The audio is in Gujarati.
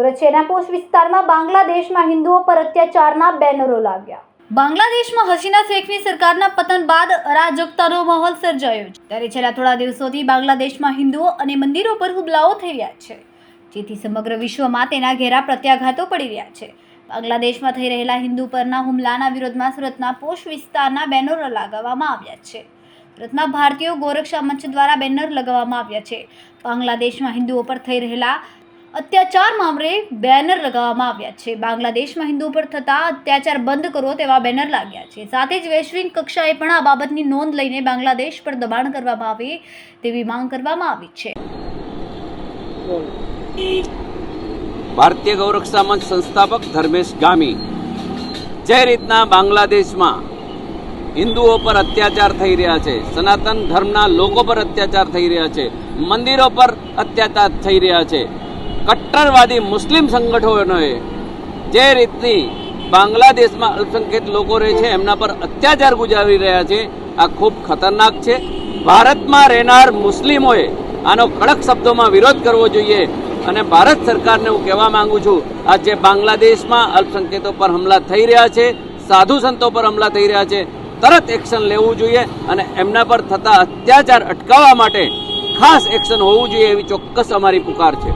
સુરત ચેનાપોસ્ટ વિસ્તારમાં બાંગ્લાદેશમાં હિન્દુઓ પર અત્યાચારના બેનરો લાગ્યા. બાંગ્લાદેશમાં હસીના શેખની સરકારના પતન બાદ અરાજકતાનો માહોલ સર્જાયો છે. ત્યારે છેલ્લા થોડા દિવસોથી બાંગ્લાદેશમાં હિન્દુઓ અને મંદિરો પર હુમલાઓ થઈ રહ્યા છે. જેથી સમગ્ર વિશ્વમાં તેના ઘેરા પ્રત્યાઘાતો પડી રહ્યા છે. બાંગ્લાદેશમાં થઈ રહેલા હિન્દુ પરના હુમલાના વિરોધમાં સુરતના પોષ વિસ્તારના બેનરો લગાવવામાં આવ્યા છે. સુરતના ભારતીય ગોરક્ષા મંચ દ્વારા બેનર લગાવવામાં આવ્યા છે. બાંગ્લાદેશમાં હિન્દુઓ પર થઈ રહેલા અત્યાચાર મામલે બેનર લગાવવામાં આવ્યા છે. બાંગ્લાદેશમાં હિન્દુ પર થતા અત્યાચાર બંધ કરો તેવા બેનર લાગ્યા છે. સાથે જ વૈશ્વિક કક્ષાએ પણ આ બાબતની નોંધ લઈને બાંગ્લાદેશ પર દબાણ કરવામાં આવે તેવી માંગ કરવામાં આવી છે. ભારતીય ગૌરક્ષા મંચ સંસ્થાપક ધર્મેશ ગામી, જે રીતના બાંગ્લાદેશમાં હિન્દુઓ પર અત્યાચાર થઈ રહ્યા છે, સનાતન ધર્મના લોકો પર અત્યાચાર થઈ રહ્યા છે, મંદિરો પર અત્યાચાર થઈ રહ્યા છે કટ્ટરવાદી મુસ્લિમ સંગઠનોએ જે રીતની બાંગ્લાદેશમાં અલ્પસંખ્યક લોકો રહે છે, એમના પર અત્યાચાર ગુજારી રહ્યા છે, આ ખૂબ ખતરનાક છે. ભારતમાં રહેનાર મુસ્લિમોએ આનો કડક શબ્દોમાં વિરોધ કરવો જોઈએ અને ભારત સરકારને હું કહેવા માંગુ છું આ જે બાંગ્લાદેશમાં અલ્પસંખ્યકો પર હુમલા થઈ રહ્યા છે, સાધુ સંતો પર હમલા થઈ રહ્યા છે, તરત એક્શન લેવું જોઈએ અને એમના પર થતા અત્યાચાર અટકાવવા માટે ખાસ એક્શન હોવું જોઈએ એવી ચોક્કસ અમારી પુકાર છે.